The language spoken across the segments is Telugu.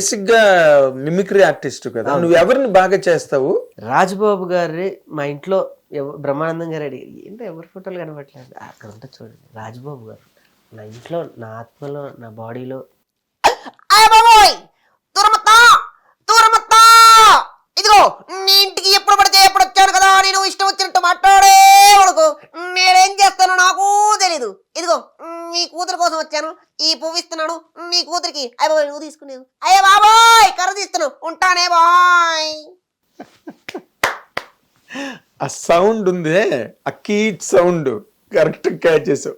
బేసిక్గా మిమిక్రీ ఆర్టిస్ట్ కదా. నువ్వు ఎవరిని బాగా చేస్తావు? రాజబాబు గారి మా ఇంట్లో ఎవ- బ్రహ్మానందం గారు అడిగారు. ఏంటో ఎవరి ఫోటోలు కనబట్లేదు అక్కడ ఉంటే చూడండి. రాజబాబు గారు నా ఇంట్లో నా ఆత్మలో నా బాడీలో అయ్య బాబోయ్ దూరమత్తా దూరమత్తా ఇదిగో నీ ఇంటికి ఎప్పుడు పడితే ఎప్పుడు వచ్చాను కదా నేను ఇష్టం వచ్చినట్టు మాట్లాడే వాడుకో నేనేం చేస్తానో నాకు తెలీదు ఇదిగో నీ కూతురు కోసం వచ్చాను ఈ పువ్వు ఇస్తున్నాను కూతురికి అయ్య బాబోయ్ నువ్వు తీసుకునేవు. అయ్య బాబోయ్ కర్ర తీస్తున్నావు ఉంటానే బాయ్. ఆ సౌండ్ ఉందే ఆ కీచ్ సౌండ్. కరెక్ట్ క్యాచ్ చేసావు.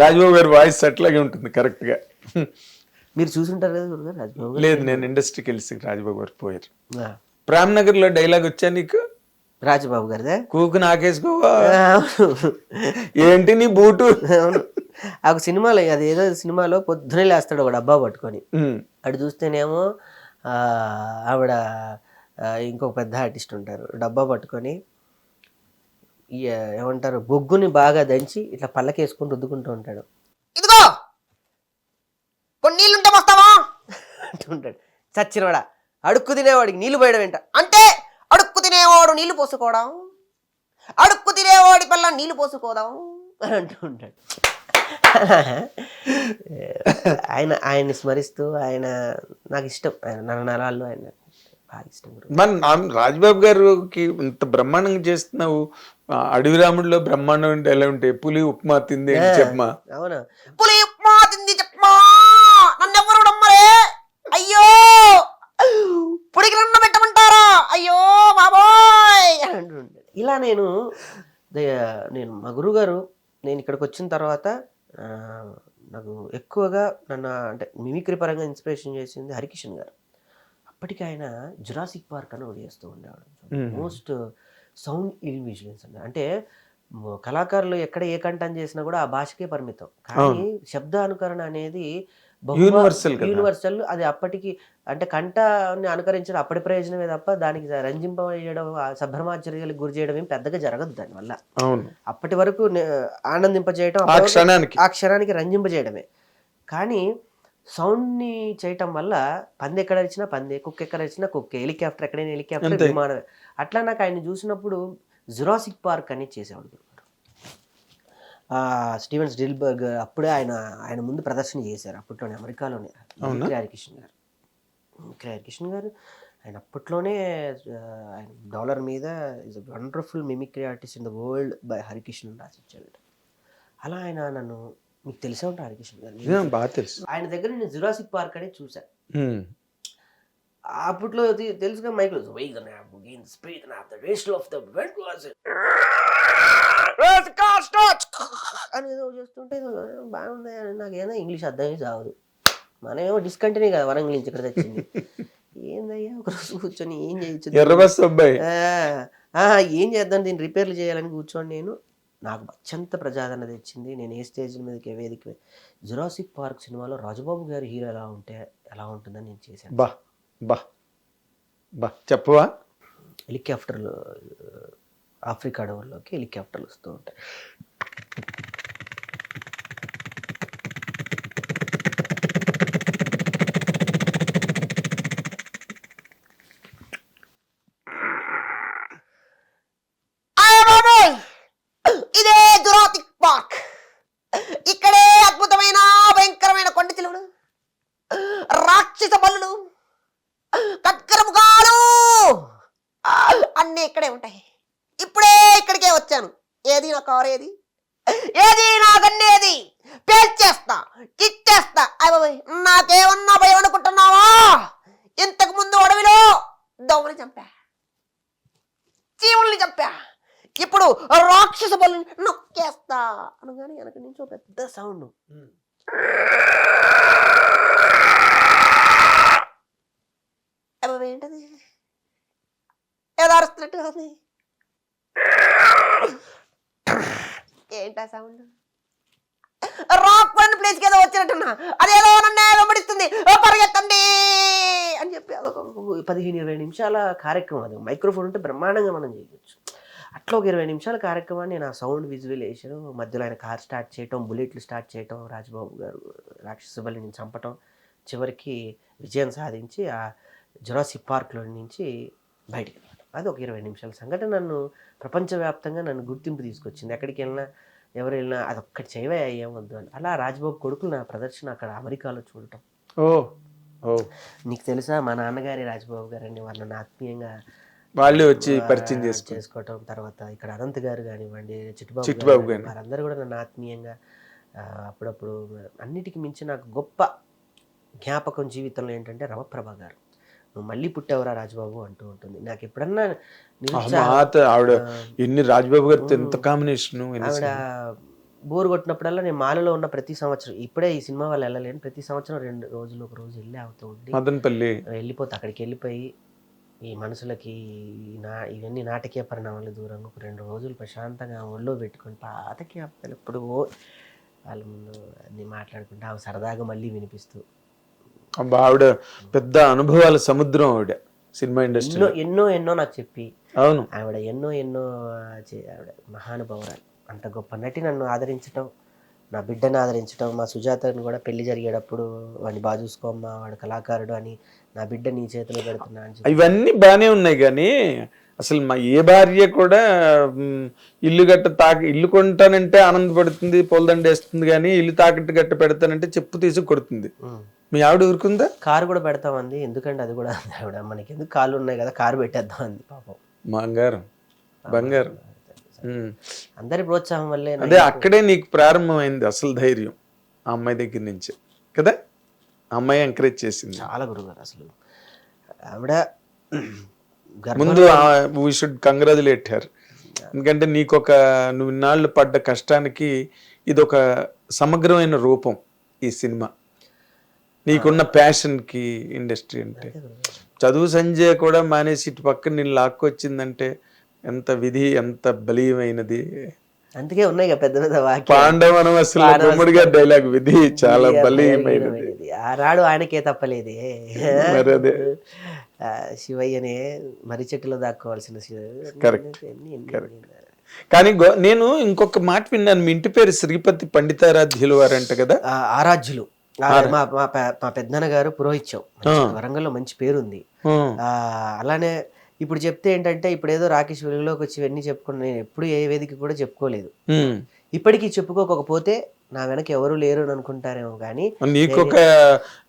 రాజబాబు గారి వాయిస్ అట్లాగే ఉంటుంది కరెక్ట్గా. మీరు చూసుంటారు కదా రాజబాబు లేదు నేను ఇండస్ట్రీకి వెళ్ళి రాజబాబు గారు పోయారు. ప్రేమ్ నగర్లో డైలాగ్ వచ్చా నీకు? రాజబాబు గారిదే? కూకు నాకేసుకోవా? అవును. ఏంటి నీ బూటు? అవును. ఆ ఒక సినిమాలో అది ఏదో సినిమాలో పొద్దునే లేస్తాడు ఒక డబ్బా పట్టుకొని. అటు చూస్తేనేమో ఆ, ఆవిడ ఇంకొక పెద్ద ఆర్టిస్ట్ ఉంటారు. డబ్బా పట్టుకొని ఏమంటారు బొగ్గుని బాగా దంచి ఇట్లా పళ్ళకేసుకొని రుద్దుకుంటూ ఉంటాడు. ఇదిగో! కొన్ని నీళ్ళుంటే వస్తావా అంటూ ఉంటాడు. చచ్చినవాడా? అడుక్కు తినేవాడికి నీళ్ళు పోయడం ఏంట? అంటే తినేవాడు నీళ్ళు పోసుకోవడం. అడుక్కు తినేవాడి పిల్ల నీళ్ళు పోసుకోదాం అని అంటూ ఉంటాడు. ఆయన ఆయన్ని స్మరిస్తూ ఆయన నాకు ఇష్టం. ఆయన నరనరాల్లో ఆయన బాగా ఇష్టం గురు. మరి రాజబాబు గారికి ఇంత బ్రహ్మాండంగా చేస్తున్నావు. ఆ, అడవి రాముడిలో బ్రహ్మాండం అంటే ఎలా ఉంటాయి పులి ఉప్మా తింది ఏంటి చెప్పమా? అవునా. పులి ఉప్మా తింది చెప్పమా? నన్నెవరు నమ్మరే అయ్యో! పుడికి నన్ను పెట్టమంటారా అయ్యో బాబోయ్ అని అంటూ ఉంటాడు. ఇలా నేను నేను మా గురుగారు నేను ఇక్కడికి వచ్చిన తర్వాత నాకు ఎక్కువగా నన్ను అంటే మిమిక్రీ పరంగా ఇన్స్పిరేషన్ చేసింది హరికిషన్ గారు. అప్పటికి ఆయన జురాసిక్ పార్క్ అని ఒకటి చేస్తూ ఉండేవాడు. మోస్ట్ సౌండ్ ఇల్విజువల్స్ అండి అంటే కళాకారులు ఎక్కడ ఏ కంఠం చేసినా కూడా ఆ భాషకే పరిమితం. కానీ శబ్ద అనుకరణ అనేది కదా. యూనివర్సల్ అది అప్పటికి అంటే కంఠాన్ని అనుకరించడం అప్పటి ప్రయోజనమే తప్ప దానికి రంజింపజేయడం సంభ్రమాచర్యలకు గురి చేయడం ఏం పెద్దగా జరగదు దానివల్ల. అవును. అప్పటి వరకు ఆనందింపజేయటం ఆ క్షణానికి. ఆ క్షణానికి రంజింపజేయడమే. కానీ సౌండ్ని చేయటం వల్ల పంది ఎక్కడ వచ్చినా పంది కుక్క ఎక్కడ వచ్చినా కుక్క హెలికాప్టర్ ఎక్కడైనా హెలికాప్టర్. విమానమే. అట్లా నాకు ఆయన చూసినప్పుడు జురాసిక్ పార్క్ అని చేసేవాడు స్టీవెన్స్ డిల్బర్గ్ అప్పుడే ఆయన ఆయన ముందు ప్రదర్శన చేశారు అప్పట్లోనే అమెరికాలోనే. మిమిక్రీ హరికిషన్ గారు. మిమిక్రీ హరికిషన్ గారు ఆయన అప్పట్లోనే ఆయన డాలర్ మీద is wonderful mimicry artist in the world by Harikishan రాసిచ్చాడు అలా ఆయన నన్ను మీకు తెలిసే ఉంటారు హరికిషన్ గారు? నిజం, బాగా తెలుసు. ఆయన దగ్గర నేను జురాసిక్ పార్క్ అనేది చూశాను. అప్పట్లో తెలుసుగా Michael speed the racial of the అని ఏదో చేస్తుంటే అని నాకేదో ఇంగ్లీష్ అర్థమే సాగదు మనమేమో డిస్కంటిన్యూ కదా వరంగల్ నుంచి ఇక్కడ తెచ్చింది. ఏందయ్యా ఒక రోజు కూర్చొని ఏం చేయొచ్చు అబ్బాయి. ఏం చేద్దాం? దీన్ని రిపేర్లు చేయాలని కూర్చొని నేను. నాకు అత్యంత ప్రజాదరణ తెచ్చింది. నేను ఏ స్టేజ్ మీదకి వేదిక జురాసిక్ పార్క్ సినిమాలో రాజబాబు గారి హీరో ఎలా ఉంటే ఎలా ఉంటుందని నేను చేశాను. బా బా బా. చెప్పవా? హెలికాప్టర్లు ఆఫ్రికా అడవుల్లోకి హెలికాప్టర్లు వస్తూ ఉంటాయి అయ్య బాబోయ్ ఇదే జురాసిక్ పార్క్ ఇక్కడే అద్భుతమైన భయంకరమైన కొండ చిలువలు రాక్షస బల్లులు కక్కరముఖాలు అన్నీ ఇక్కడే ఉంటాయి ఇప్పుడే ఇక్కడికే వచ్చాను ఏది నా కారు ఏది? ఏది నా గన్నేది పేల్చేస్తా కిచ్చేస్తా అయ్య నాకేమన్నా భయం అనుకుంటున్నావా? ఇంతకు ముందు అడవిలో దోమని చంపా. జీవుల్ని చంపా. ఇప్పుడు రాక్షస బలు నొక్కేస్తా అనగానే వెనక నుంచి పెద్ద సౌండ్. ఏంటది? ఏదో అరుస్తున్నట్టు ఏంటా సౌండ్? రాక్ పండు ప్లేస్కి ఏదో వచ్చినట్టున్నా. అదేదో నన్ను వెంబడిస్తుంది. పరిగెత్తండి! అని చెప్పి అదొక పదిహేను ఇరవై నిమిషాల కార్యక్రమం అది. మైక్రోఫోన్ ఉంటే బ్రహ్మాండంగా మనం చేయవచ్చు అట్లా ఒక ఇరవై నిమిషాల కార్యక్రమాన్ని నేను ఆ సౌండ్ విజువలేషన్ మధ్యలో ఆయన కార్ స్టార్ట్ చేయటం బుల్లెట్లు స్టార్ట్ చేయటం రాజబాబు గారు రాక్షస నేను చంపటం చివరికి విజయం సాధించి ఆ జురాసిక్ పార్క్లో నుంచి బయటికి అది ఒక ఇరవై నిమిషాల సంఘటన. నన్ను ప్రపంచవ్యాప్తంగా నన్ను గుర్తింపు తీసుకొచ్చింది. ఎక్కడికి వెళ్ళినా ఎవరు వెళ్ళినా అది ఒక్కటి చేయవే అయ్యేమొద్దు అని. అలా రాజ్బాబు కొడుకులు నా ప్రదర్శన అక్కడ అమెరికాలో చూడటం. ఓ ఓ. నీకు తెలుసా మా నాన్నగారి రాజ్బాబు గారని వాళ్ళని ఆత్మీయంగా వాళ్ళే వచ్చి పరిచయం చేసుకోవటం. తర్వాత ఇక్కడ అనంత్ గారు కానివ్వండి చిట్టుబాబు చిట్టుబాబు గారు. వారందరూ కూడా నన్ను ఆత్మీయంగా అప్పుడప్పుడు అన్నిటికీ మించి నాకు గొప్ప జ్ఞాపకం జీవితంలో ఏంటంటే రమప్రభ గారు. నువ్వు మళ్ళీ పుట్టావురా రాజబాబు అంటూ ఉంటుంది. నాకు ఎప్పుడన్నా ఆవిడ ఆ, ఎన్ని రాజ్బాబు గారితో ఎంత కాంబినేషన్ ఆవిడ బోర్ కొట్టినప్పుడల్లా నేను మాలలో ఉన్న ప్రతి సంవత్సరం ఇప్పుడే ఈ సినిమా వాళ్ళు వెళ్ళలేను ప్రతి సంవత్సరం రెండు రోజులు ఒక రోజు వెళ్ళి అవుతూ ఉండి మదనపల్లి. వెళ్ళిపోతే అక్కడికి వెళ్ళిపోయి ఈ మనసులకి నా ఇవన్నీ నాటకీయ పరిణామాలు దూరంగా ఒక రెండు రోజులు ప్రశాంతంగా ఒళ్ళో పెట్టుకొని పాతకి అప్పలు ఎప్పుడు వాళ్ళ ముందు అన్ని మాట్లాడుకుంటూ ఆమె సరదాగా మళ్ళీ వినిపిస్తూ అబ్బా, ఆవిడ పెద్ద అనుభవాల సముద్రం ఆవిడ సినిమా ఇండస్ట్రీ ఎన్నో ఎన్నో నాకు చెప్పి. అవును. ఆవిడ ఎన్నో ఎన్నో ఆవిడ మహానుభావురాలు. అంత గొప్ప నటి నన్ను ఆదరించడం నా బిడ్డను ఆదరించడం మా సుజాతని కూడా పెళ్ళి జరిగేటప్పుడు వాడిని బాగా చూసుకోమ్మా వాడు కళాకారుడు అని నా బిడ్డ నీ చేతిలో పెడుతున్నా అని ఇవన్నీ బాగానే ఉన్నాయి కానీ అసలు మా ఏ భార్య కూడా ఇల్లు గట్ట తాక ఇల్లు కొంటానంటే ఆనందపడుతుంది పొలదండ వేస్తుంది కానీ ఇల్లు తాకట్టు గట్ట పెడతానంటే చెప్పు తీసి కొడుతుంది. మీ ఆవిడ ఊరుకుందా? కారు కూడా పెడతామంది. ఎందుకంటే అది కూడా అంది ఆవిడ మనకి ఎందుకు కాళ్ళు ఉన్నాయి కదా కారు పెట్టేద్దాం అంది పాపం. బంగారం. బంగారం. అందరి ప్రోత్సాహం వల్లే అదే అక్కడే నీకు ప్రారంభమైంది అసలు ధైర్యం ఆ అమ్మాయి దగ్గర నుంచి. కదా? ఆ అమ్మాయి ఎంకరేజ్ చేసింది. చాలా గురుగారు అసలు. ఆవిడ గర్భ ముందు వీ షుడ్ కంగ్రాచులేట్ హర్ ఎందుకంటే నీకు ఒక నువ్వు ఇన్నాళ్ళు పడ్డ కష్టానికి ఇది ఒక సమగ్రమైన రూపం ఈ సినిమా. నీకున్న ప్యాషన్కి ఇండస్ట్రీ అంటే. చదువు సంజయ్ కూడా మానేసి ఇటు పక్కన నేను లాక్కొచ్చిందంటే ఎంత విధి ఎంత బలీయమైనది. అందుకే ఉన్నాయి పెద్ద పెద్ద పాండవనం అసలు డైలాగ్ విధి చాలా బలీయమైనది. బలీయమైనది. ఆనాడు ఆయనకే తప్పలేదే. మరి అదే. ఆ, శివయ్యనే మర్రి చెట్టులో దాక్కోవాల్సిన ఎన్ని- కానీ నేను ఇంకొక మాట విన్నాను. మీ ఇంటి పేరు శ్రీపతి పండితారాధ్యులు వారు అంట కదా? ఆ, ఆరాధ్యులు. ఆ, మా మా పెద్దనాన్న గారు పురోహిత్యం. వరంగల్లో మంచి పేరుంది. అలానే ఇప్పుడు చెప్తే ఏంటంటే ఇప్పుడు ఏదో రాకేష్ వెలుగులోకి వచ్చి ఇవన్నీ చెప్పుకుని నేను ఎప్పుడు ఏ వేదిక కూడా చెప్పుకోలేదు. ఇప్పటికీ చెప్పుకోకపోతే నా వెనక ఎవరు లేరు అని అనుకుంటారేమో కానీ నీకు ఒక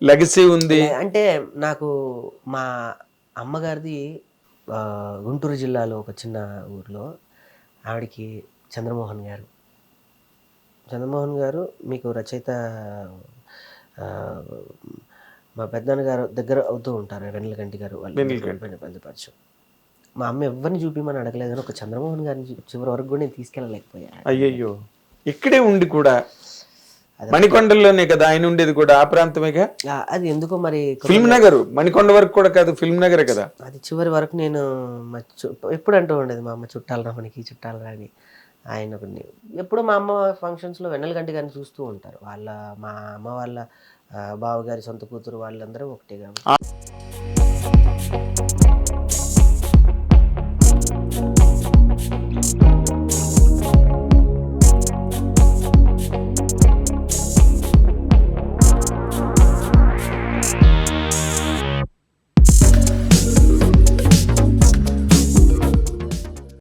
లెగసీ ఉంది. అంటే నాకు మా అమ్మగారిది గుంటూరు జిల్లాలో ఒక చిన్న ఊర్లో ఆవిడకి చంద్రమోహన్ గారు. చంద్రమోహన్ గారు మీకు రచయిత మా పెద్దనాన్న గారు దగ్గర అవుతూ ఉంటారు వెన్నెలకంటి గారు వాళ్ళు పరిచయం మా అమ్మ ఎవరిని చూపిమని అడగలేదు కానీ ఒక చంద్రమోహన్ గారిని చివరి వరకు కూడా నేను తీసుకెళ్ళలేకపోయా. అయ్యయ్యో. ఇక్కడే ఉండి కూడా మణికొండలోనే కదా ఆయన ఉండేది కూడా ఆ ప్రాంతమేగా? అది ఎందుకో మరి ఫిల్మ్ నగర్ మణికొండ వరకు కూడా కాదు ఫిల్మ్ నగరే కదా? అది చివరి వరకు నేను ఎప్పుడు అంటూ ఉండేది మా అమ్మ చుట్టాలు మనకి చుట్టాలు రా అని ఆయన ఎప్పుడు మా అమ్మ ఫంక్షన్స్లో వెన్నెలగంటి గారిని చూస్తూ ఉంటారు. వాళ్ళ మా అమ్మ వాళ్ళ బావగారి సొంత కూతురు వాళ్ళందరూ ఒకటే కాబట్టి.